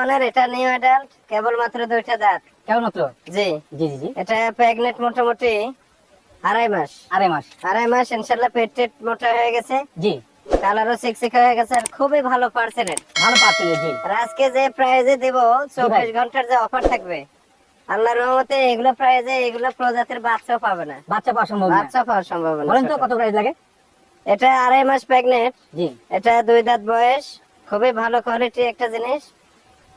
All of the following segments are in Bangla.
এটা নিউ অ্যাডাল্ট কেবল মাত্র দুইটা দাঁত। জি। জি জি এটা প্রেগনেন্ট মোটামুটি আড়াই মাস। আড়াই মাস। আড়াই মাস পেট টেট মোটা হয়ে গেছে। জি। কালারও সিকসিক হয়ে গেছে আর খুবই ভালো পার্সেন্টেজ ভালো পাচ্ছেন জি। আর আজকে যে প্রাইজে দেব চব্বিশ ঘণ্টার যে অফার থাকবে আল্লাহর রহমতে এগুলো প্রাইজে এগুলো প্রজাতির বাচ্চাও পাবে না। বাচ্চা পাওয়া সম্ভব না। বাচ্চা পাওয়ার সম্ভাবনা বলেন তো কত প্রাইস লাগে? এটা আড়াই মাস প্রেগনেন্ট জি। এটা দুই দাঁত বয়স খুবই ভালো কোয়ালিটি একটা জিনিস।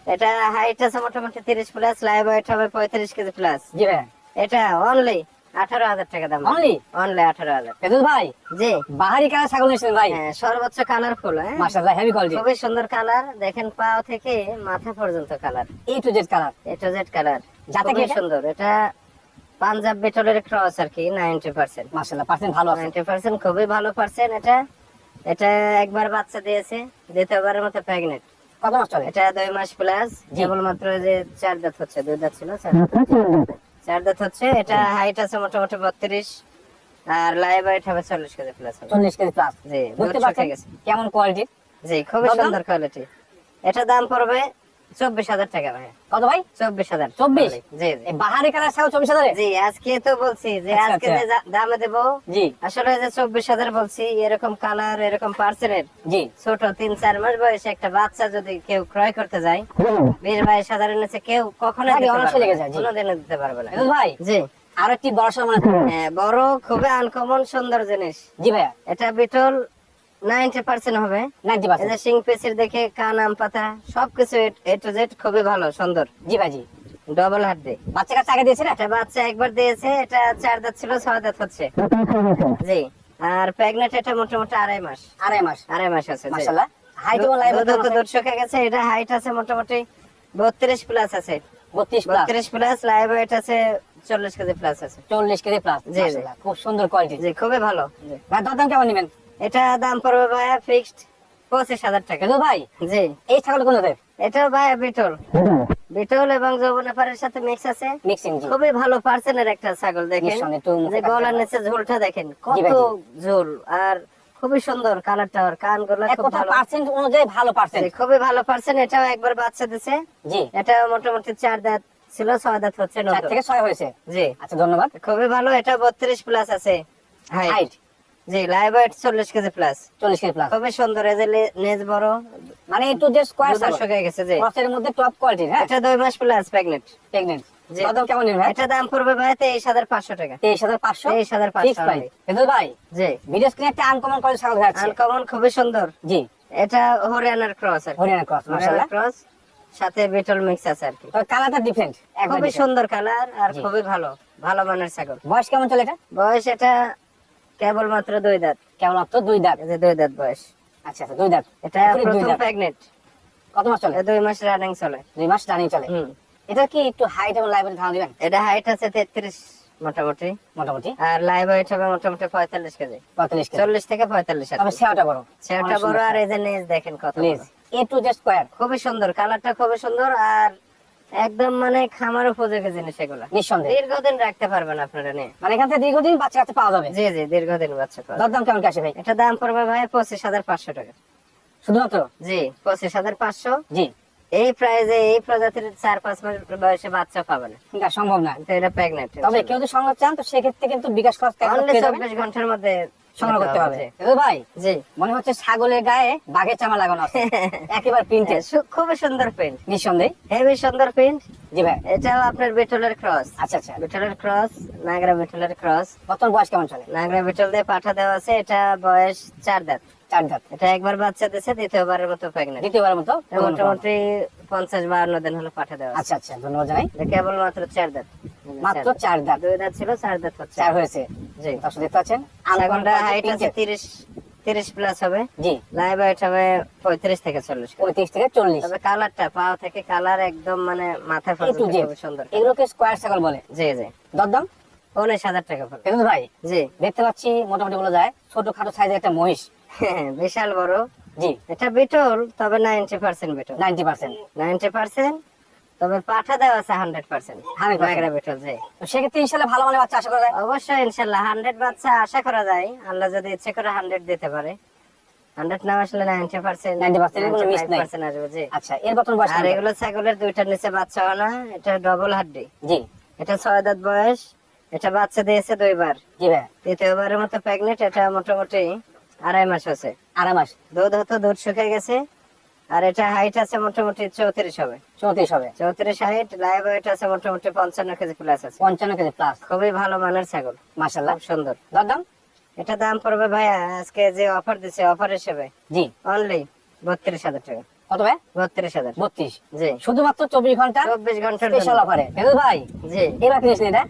এটা হাইট আছে মোটামুটি তিরিশ প্লাস লাইভ ওয়েট হবে পঁয়ত্রিশ কেজি প্লাস জি ভাই। এটা অনলি আঠারো হাজার টাকা দাম। Only? অনলি আঠারো হাজার। ভাই? জি। বাহারি কালার ছাগল নিয়েছেন ভাই? হ্যাঁ, সর্বোচ্চ কালারফুল হ্যাঁ। মাশাআল্লাহ হেভি কোয়ালিটি খুবই সুন্দর কালার দেখেন পাও থেকে মাথা পর্যন্ত colour A to Z colour A to Z colour যাতে কি সুন্দর। এটা পাঞ্জাব বেটলের ক্রস আর কি নাইনটি পার্সেন্ট মাশাআল্লাহ পার্সেন্ট ভালো আছে। নাইনটি পার্সেন্ট খুবই ভালো পার্সেন্ট এটা। এটা একবার বাচ্চা দিয়েছে দ্বিতীয়বারের মতো প্রেগনেন্ট কত মাস চলে? এটা দুই মাস প্লাস। কেবলমাত্র যে চার দাঁত হচ্ছে দুই দাঁত ছিল চার দাঁত। হচ্ছে এটা হাইট আছে মোটামুটি বত্রিশ আর লাইভ হাইট হবে চল্লিশ কেজি প্লাস চল্লিশ কেজি প্লাস জি বুঝতে পারছেন? কেমন কোয়ালিটি জি খুবই সুন্দর কোয়ালিটি এটা দাম পড়বে চব্বিশ হাজার টাকা ভাই। কত ভাই? চব্বিশ হাজার। 24? জি জি। বাহারি কালার ছাগল চব্বিশ হাজারে? জি আজকে তো বলছি যে আজকে। যে যা- দেবো জি। আসলে যে চব্বিশ হাজার বলছি এরকম কালার এরকম পার্সেলের জি। ছোট তিন চার মাস বয়সে একটা বাচ্চা যদি কেউ ক্রয় করতে যায় বিশ বাইশ হাজারের নিচে কেউ কখনো। কোনোদিনও দিতে পারবে না। ভাই জি। আর একটি বড় সড় মানে হ্যাঁ, বড় খুবই আনকমন সুন্দর জিনিস। জি ভাইয়া। এটা বিটল নাইনটি পার্সেন্ট হবে। Ninety percent. সিং পেসির দেখে কান আম পাতা সবকিছু এ টু জেড খুবই ভালো সুন্দর। জি ভাই জি ডবল হাত দিয়ে। বাচ্চা কাছে আগে দিয়েছে না? এটা বাচ্চা একবার দিয়েছে এটা চার দাঁত ছিল ছয় দাঁত হচ্ছে। জি। আর প্রেগনেন্ট এটা মোটামুটি আড়াই মাস। আড়াই মাস। আড়াই মাস আছে মাশাআল্লাহ। হাইট এবং লাইভ তো দুধ গেছে এটা হাইট আছে মোটামুটি বত্রিশ প্লাস আছে। 32 প্লাস বত্রিশ প্লাস লাইভ ওয়েট আছে চল্লিশ কেজি প্লাস আছে। 40 কেজি প্লাস জি। খুব সুন্দর কোয়ালিটি জি খুবই ভালো। ভাই কেমন নেবেন? এটা দাম পড়বে ভাইয়া ফিক্সড পঁচিশ হাজার টাকা। ফেদুল ভাই জি। এই ছাগল কোন ভাইয়া বিটল। বিটল এবং সাথে মিক্স আছে। মিক্সিং খুবই ভালো পার্সেন্টের একটা ছাগল দেখেন। যে গলার নিচে ঝোলটা দেখেন কত ঝোল। আর খুবই সুন্দর কালারটা আর কানগুলো খুব ভালো। পার্সেন্ট অনুযায়ী ভালো পার্সেন্ট খুবই ভালো পার্সেন্ট এটাও একবার বাচ্চা দিছে। জি। এটা মোটামুটি চার দাঁত ছিল ছয় দাঁত হচ্ছে চার থেকে ছয় হয়েছে। জি। আচ্ছা ধন্যবাদ। খুবই ভালো এটা বত্রিশ প্লাস আছে। হাইট জি লাইভ ওয়েট চল্লিশ কেজি প্লাস চল্লিশ কেজি প্লাস খুবই সুন্দর এই যে নেজ বড়। মানে একটু যে স্কোয়ার দুধ শুকিয়ে গেছে জি। ক্রসের মধ্যে টপ কোয়ালিটি হ্যাঁ? এটা দুই মাস প্লাস প্রেগনেন্ট প্রেগনেন্ট কেমন ভাই? এটা দাম পড়বে ভাই তেইশ হাজার পাঁচশো টাকা। তেইশ হাজার পাঁচশো? 23,500 ফিক্স প্রাইস ভাই জি। ভিডিও স্ক্রিনে একটা আনকমন করে ছাগল দেখাচ্ছে আনকমন খুবই সুন্দর। জি। এটা হরিয়ানার ক্রস ক্রস মাশাআল্লাহ। ক্রস সাথে বিটল মিক্স আছে আর কি। তবে কালারটা ডিফারেন্ট খুবই সুন্দর কালার আর খুবই ভালো। ভালো মানের ছাগল। বয়স কেমন চলে এটা? বয়স এটা কেবল মাত্র দুই দাঁত। কেমন মাত্র দুই দাঁত? যে দুই দাঁত বয়স। আচ্ছা আচ্ছা দুই দাঁত। এটা প্রথম। প্রেগনেন্ট কত মাস চলে? দুই মাস রানিং চলে। দুই মাস রানিং চলে। হুম। এটা কি একটু হাইট এবং লাইভের ধারণা দিবেন? এটা হাইট আছে তেত্রিশ মোটামুটি। মোটামুটি। আর লাইভ ওয়েট হবে মোটামুটি পঁয়তাল্লিশ কেজি। পঁয়তাল্লিশ কেজি। চল্লিশ থেকে পঁয়তাল্লিশ তবে। সেটা বড়। সেটা বড় আর এই যে নেজ দেখেন কত বড়। এ টু জে স্কোয়ার খুবই সুন্দর। কালারটা খুবই সুন্দর আর একদম মানে খামার উপযোগী জিনিস এগুলা। নিঃসন্দেহে। দীর্ঘদিন রাখতে পারবেন আপনারা নিয়ে মানে এখান থেকে দীর্ঘদিন বাচ্চা কাছে পাওয়া যাবে? জি জি দীর্ঘদিন বাচ্চা পাবেন। দরদাম কেমন কি আসে ভাই? এটা দাম পড়বে ভাই পঁচিশ হাজার পাঁচশো টাকা। শুধুমাত্র? জি পঁচিশ হাজার পাঁচশো। জি। এই প্রাইজে এই প্রজাতির চার পাঁচ মাস বয়সে বাচ্চা পাবে না সম্ভব না। এটা প্রেগনেন্ট তবে কেউ যদি সংগ্রহ চান তো সেক্ষেত্রে কিন্তু বিকাশ খরচ যাবেন। চব্বিশ ঘণ্টার মধ্যে সংগ্রহ করতে হবে। ভাই জি মনে হচ্ছে ছাগলের গায়ে বাঘের চামা লাগানো আছে। একেবারে প্রিন্টেড সু- খুবই সুন্দর প্রিন্ট নিঃসন্দেহে। হেভি সুন্দর প্রিন্ট জি ভাই। এটাও আপনার বেটলের ক্রস আচ্ছা আচ্ছা। বেটলের ক্রস নাগরা বেটলের ক্রস বর্তমান বয়স কেমন চলে? নাগরা বেটল দিয়ে পাঠা দেওয়া আছে। এটা বয়স চার দাঁত। চার দাঁত। এটা একবার বাচ্চা দিয়েছে দ্বিতীয়বারের মতো প্রেগনেন্ট দ্বিতীয়বারের মতো? মোটামুটি পঞ্চাশ বাহান্ন দিন হলো পাঠা দেওয়া আচ্ছা আচ্ছা। ধন্যবাদ জানাই। কেবল মাত্র চার দাঁত। মাত্র চার দাঁত। দুই দাঁত ছিল চার দাঁত হচ্ছে। চার হয়েছে। জি দর্শক দেখতে পাচ্ছেন হাইট আছে? তিরিশ তিরিশ প্লাস হবে। জি। লাইভ হবে পঁয়ত্রিশ থেকে চল্লিশ পঁয়ত্রিশ থেকে চল্লিশ। তবে কালারটা পাও থেকে কালার একদম মানে মাথা খুবই সুন্দর এগুলোকে স্কোয়ার ছাগল বলে। জি জি। দরদাম? উনিশ হাজার টাকা পড়বে কিন্তু ভাই? জি। দেখতে পাচ্ছি মোটামুটি বলা যায় ছোট খাটো সাইজের একটা মহিষ। বিশাল বড়। জি। এটা বিটল তবে ninety percent Beetal. Ninety percent ninety percent তবে পাঠা দেওয়া আছে হান্ড্রেড পার্সেন্ট 100% জি। সেক্ষেত্রে ইনশাল্লাহ ভালো বাচ্চা আশা করা যায়? অবশ্যই ইনশাল্লাহ হান্ড্রেড বাচ্চা আশা করা যায়। আল্লাহ যদি ইচ্ছে করে হান্ড্রেড দিতে পারে। হান্ড্রেড না আসলে নাইনটি পার্সেন্ট 90% কোনো miss নাই। আসবে জি। আচ্ছা এর বর্তমান বয়স আর এগুলো ছাগলের দুইটার নিচে বাচ্চা হয় না এটা ডবল হাড্ডি। জি। এটা ছয় দাঁত বয়স এটা বাচ্চা দিয়েছে দুইবার। জি ভাই। তৃতীয়বারের মতো প্রেগনেন্ট এটা মোটামুটি আড়াই মাস আছে। আড়াই মাস। দুধ হতো দুধ শুকিয়ে গেছে আর এটা হাইট আছে মোটামুটি চৌত্রিশ হবে। চৌত্রিশ হবে। চৌত্রিশ হাইট লাইভ ওয়েট আছে মোটামুটি পঞ্চান্ন কেজি প্লাস আছে। পঞ্চান্ন কেজি প্লাস খুবই ভালো মানের ছাগল। মাসাল্লাহ সুন্দর। দরদাম? এটা দাম পড়বে ভাইয়া আজকে যে অফার দিছে অফার হিসেবে। জি। অনলি বত্রিশ হাজার টাকা। কত ভাই? বত্রিশ হাজার। বত্রিশ। জি। শুধুমাত্র চব্বিশ ঘণ্টা? চব্বিশ ঘণ্টার স্পেশাল। অফারে ভাই? জি। এবার কিনেছেন এটা?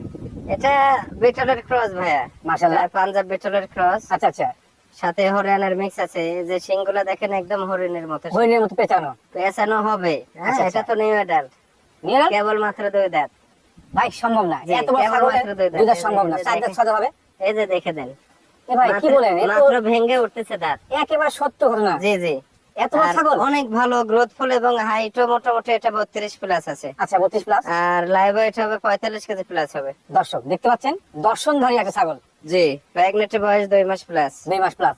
এটা বিটলের ক্রস ভাইয়া। মাশাআল্লাহ। এটা পাঞ্জাব বিটলের ক্রস আচ্ছা আচ্ছা। সাথে হরিয়ানার মিক্স আছে যে সিংগুলা দেখেন একদম হরিণের মতো। হরিণের মতো পেঁচানো। পেছানো হবে। হ্যাঁ আচ্ছা, এটা আচ্ছা। তো নিউ নিয়ে নাও। কেবল মাত্র দুই দাঁত। ভাই সম্ভব না। এত বড় মাত্র দুই দাঁত। সম্ভব না। চার দাঁত হবে? এই যে দেখে দেন। এ ভাই কি বলেন? মাত্র ভেঙে উঠতেছে দাঁত। একেবারে সত্য ঘটনা। জি জি। এত ছাগল? অনেক ভালো গ্রোথফুল এবং হাইটও মোটামুটি এটা বত্রিশ প্লাস আছে। আচ্ছা বত্রিশ প্লাস আর লাইভ ওয়েট হবে পঁয়তাল্লিশ কেজি প্লাস হবে। দর্শক দেখতে পাচ্ছেন? দর্শন দর্শনধারী একটা ছাগল। জি প্রেগনেন্টের বয়স দুই মাস প্লাস দুই মাস প্লাস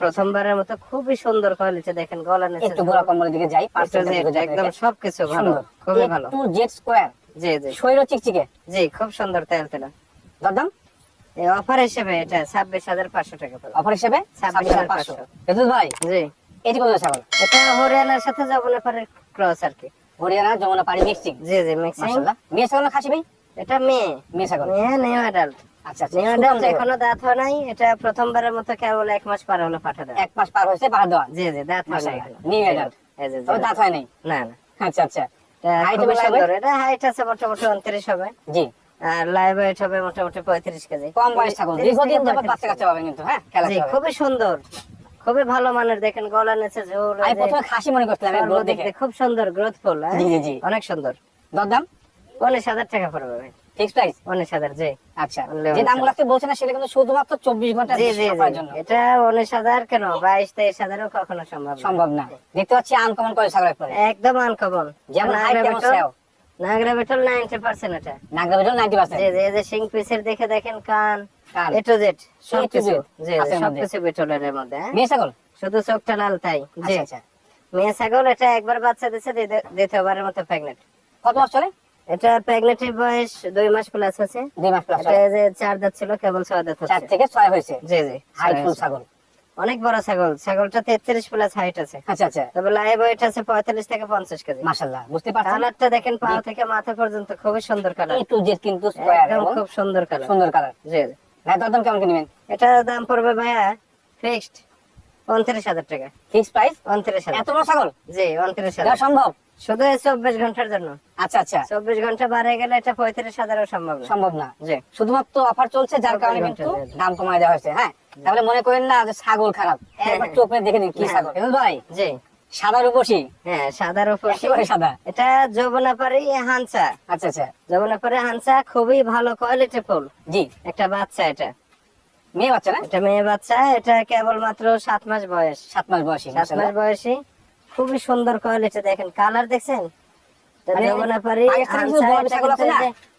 প্রথমবারের মতো খুবই সুন্দর কোয়ালিটি দেখেন গলা নিচে একটু কম্বলের দিকে যাই একদম সবকিছু ভালো খুবই ভালো। জেড স্কোয়ার জি জি। চিকচিকে। জি খুব সুন্দর তেল তেল। দরদাম? এই অফার হিসেবে এটা ছাব্বিশ হাজার পাঁচশো টাকা পড়বে। অফার হিসেবে ছাব্বিশ ছাব্বিশ হাজার পাঁচশো। পাঁচশো। ভাই? জি। এটি ছাগল? এটা হরিয়ানার সাথে যমুনা পাড়ের ক্রস আর কি। হরিয়ানা যমুনা পাড়ি মিক্সিং। জি জি মিক্সিং। মাশাআল্লাহ। মেয়ে ছাগল খাসি ভাই? এটা মেয়ে। মেয়ে ছাগল। মেয়ে নিউ অ্যাডাল্ট আচ্ছা আচ্ছা। এখনও দাঁত হয় নাই এটা প্রথমবারের মতো কেবল এক মাস পার হলো পাঠা দেওয়া। এক মাস পার হয়েছে পাহাড় দেওয়া। জি জি দাঁত হয় নাই। মাশাআল্লাহ, এখনও। new adult। এই যে, জি, তবে দাঁত হয় নাই? না না। আচ্ছা আচ্ছা। এটা খুবই হবে সুন্দর। হাইট আছে মোটামুটি উনত্রিশ হবে। জি। আর লাইভ ওয়েট হবে মোটামুটি পঁয়ত্রিশ কেজি। কম বয়স ছাগল। 30 দীর্ঘদিন যাবত বাচ্চা কাচ্চা পাবেন কিন্তু হ্যাঁ? খেলা খুবই সুন্দর। খুবই ভালো মানের। দেখেন গলা নিচে ঝোল আমি প্রথমে খাসি মনে করছিলাম এই গ্রোথ দেখে। খুব সুন্দর গ্রোথফুল জি, জি। অনেক সুন্দর। দরদাম? উনিশ হাজার টাকা পড়বে ভাই। ফিক্স প্রাইস উনিশ হাজার জি। আচ্ছা যে দামগুলো আজকে বলছেন সেটা কিন্তু শুধুমাত্র চব্বিশ ঘণ্টা জি জি করার জি। জন্য। এটা উনিশ হাজার কেন? বাইশ তেইশ হাজারও কখনো সম্ভব সম্ভব না। দেখতে পাচ্ছি আনকমন করে ছাগল একবারে একদম আনকমন যেমন হাইট তেমন সেও নাগরা বেটল নাইনটি পার্সেন্ট এটা। নাগরা বেটল নাইনটি পার্সেন্ট জি জি যে সিং পিসের দেখে দেখেন কান। কান। এ টু জেড সবকিছু জি আছে এর মধ্যে। সবকিছু বেটলের মধ্যে হ্যাঁ? মেয়ে ছাগল? শুধু চোখটা লাল তাই জি। আচ্ছা আচ্ছা। মেয়ে ছাগল এটা একবার বাচ্চা দিচ্ছে দ্বিতীয়- দ্বিতীয়বারের মতো প্রেগনেন্ট কত মাস চলে? এটা প্রেগনেন্টের বয়স দুই মাস প্লাস আছে দুই মাস প্লাস এটা যে চার দাঁত ছিল কেবল ছয় দাঁত চার থেকে ছয় হয়েছে। জি জি হাইট ফুল ছাগল। অনেক বড় ছাগল। ছাগলটা তেত্রিশ প্লাস হাইট আছে। আচ্ছা আচ্ছা। তবে লাইভ ওয়েট আছে পঁয়তাল্লিশ থেকে পঞ্চাশ কেজি। মাশাল্লাহ বুঝতে পারছেন? কালারটা দেখেন পা থেকে মাথা পর্যন্ত খুবই সুন্দর কালার একটু জেড কিন্তু একদম খুব সুন্দর কালার সুন্দর কালার জি ভাই দরদাম কেমন কিনবেন এটা দাম পড়বে ভাইয়া ফিক্সড উনত্রিশ হাজার টাকা। ফিক্স প্রাইস উনত্রিশ হাজার। এত বড় ছাগল? জি উনত্রিশ হাজার। সম্ভব? শুধু চব্বিশ ঘণ্টার জন্য। আচ্ছা আচ্ছা। চব্বিশ ঘণ্টা বাড়ে গেলে এটা পঁয়ত্রিশ হাজারও সম্ভব না। সম্ভব না জি। শুধুমাত্র অফার চলছে যার কারণে কিন্তু। দাম কমায় দেওয়া হয়েছে হ্যাঁ? তাহলে মনে করেন না যে ছাগল খারাপ। একবার চোখ দেখে নিন কি হ্যাঁ। ছাগল। ভাই জি। সাদা রূপসী? হ্যাঁ সাদার একেবারে সাদা। এটা যৌবনাপাড়ি হানসা আচ্ছা আচ্ছা। যৌবনাপাড়ি হানসা খুবই ভালো কোয়ালিটি ফুল। জি। একটা বাচ্চা এটা। মেয়ে বাচ্চা না? এটা মেয়ে বাচ্চা এটা কেবল মাত্র সাত মাস বয়স। সাত মাস বয়সী সাত মাস বয়সী। খুবই সুন্দর কোয়ালিটি দেখেন। কালার দেখছেন?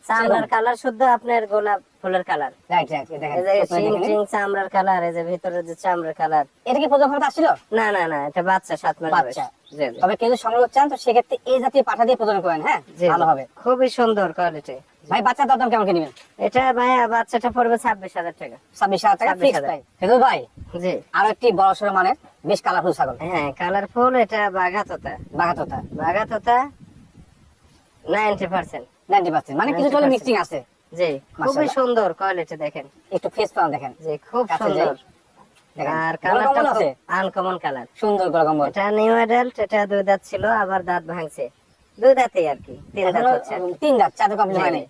চামড়ার কালার শুদ্ধ আপনার গোলাপ ফুলের কালার চামড়ার কালার এই যে ভিতরে যে চামড়ার কালার এটা কি প্রথম আসছিল? না না না এটা বাচ্চা সাত মাস বাচ্চা। তবে কেউ যদি সংগ্রহ চান তো সেক্ষেত্রে এই জাতীয় পাঠা দিয়ে প্রদান করেন হ্যাঁ? ভালো হবে। খুবই সুন্দর কোয়ালিটি ভাই বাচ্চার দাম কেমন এটা ভাইয়া বাচ্চাটা পড়বে ছাব্বিশ হাজার টাকা। ছাব্বিশ হাজার টাকা ফিক্স ভাই জি। আরও একটি বড় সড়ো মানের বেশ কালারফুল ছাগল। হ্যাঁ কালারফুল এটা বাঘাতোতা। বাঘাতোতা। বাঘাতোতা নাইনটি পার্সেন্ট নাইনটি পার্সেন্ট মানে কিছু চলে মিক্সিং আছে। জি খুবই সুন্দর কোয়ালিটি দেখেন। একটু ফেস দেখেন। জি খুব সুন্দর। আর কালারটা আনকমন কালার সুন্দর এটা নিউ অ্যাডাল্ট এটা দুই দাঁত ছিল আবার দাঁত ভাঙছে। দুই দাঁতই আর কি তিন দাঁত হচ্ছে তিন দাঁত কমপ্লিট হয়নি?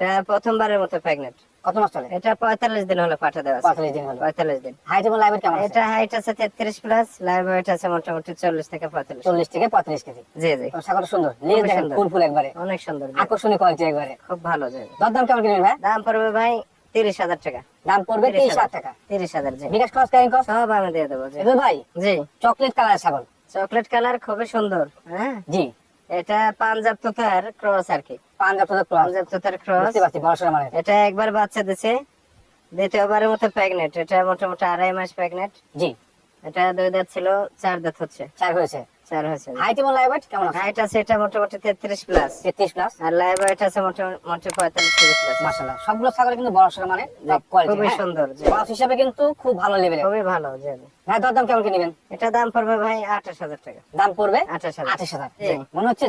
এটা প্রথমবারের মতো প্রেগনেন্ট কত মাস চলে? এটা পঁয়তাল্লিশ দিন হলো পাঠা দেওয়া আছে। পঁয়তাল্লিশ দিন হলো। পঁয়তাল্লিশ দিন। হাইট এবং লাইভের কেমন এটা হাইট আছে তেত্রিশ প্লাস লাইভ ওয়েট আছে মোটামুটি চল্লিশ থেকে পঁয়তাল্লিশ। চল্লিশ থেকে পঁয়ত্রিশ কেজি। জি জি। ছাগল সুন্দর। খুবই দেখেন ফুল ফুল একবারে। অনেক সুন্দর। আকর্ষণীয় কোয়ালিটি একবারে। খুব ভালো দরদাম কেমন কিনবেন ভাই? দাম পড়বে ভাই তিরিশ হাজার টাকা। দাম পড়বে তিরিশ হাজার টাকা। তিরিশ হাজার জি। বিকাশ খরচ সব আমি দিয়ে দেবো জি। ভাই? জি। চকলেট কালার ছাগল। চকলেট কালার খুবই সুন্দর হ্যাঁ? জি। এটা পাঞ্জাব তোতার ক্রস আর কি। পাঞ্জাব তোতার ক্রস। পাঞ্জাব তোতার ক্রস। বুঝতে পারছি মানে। এটা একবার বাচ্চা দিছে দ্বিতীয়বারের মতো প্রেগনেন্ট এটা মোটামুটি আড়াই মাস প্রেগনেন্ট জি। এটা দুই দাঁত ছিল চার দাঁত হচ্ছে। চার হয়েছে। চার হয়েছে হাইট এবং লাইভ কেমন হাইট আছে এটা মোটামুটি তেত্রিশ প্লাস তেত্রিশ প্লাস আর লাইভ আছে মোটামুটি পঁয়তাল্লিশ কেজি প্লাস মাসাল্লাহ সবগুলো ছাগল কিন্তু বড় সড়ো মানে খুবই সুন্দর জি। হিসাবে কিন্তু খুব ভালো খুবই ভালো দর দাম কেমন কি নেবেন? এটা দাম পড়বে ভাই আঠাশ হাজার টাকা। দাম পড়বে আঠাশ হাজার। আঠাশ হাজার। মনে হচ্ছে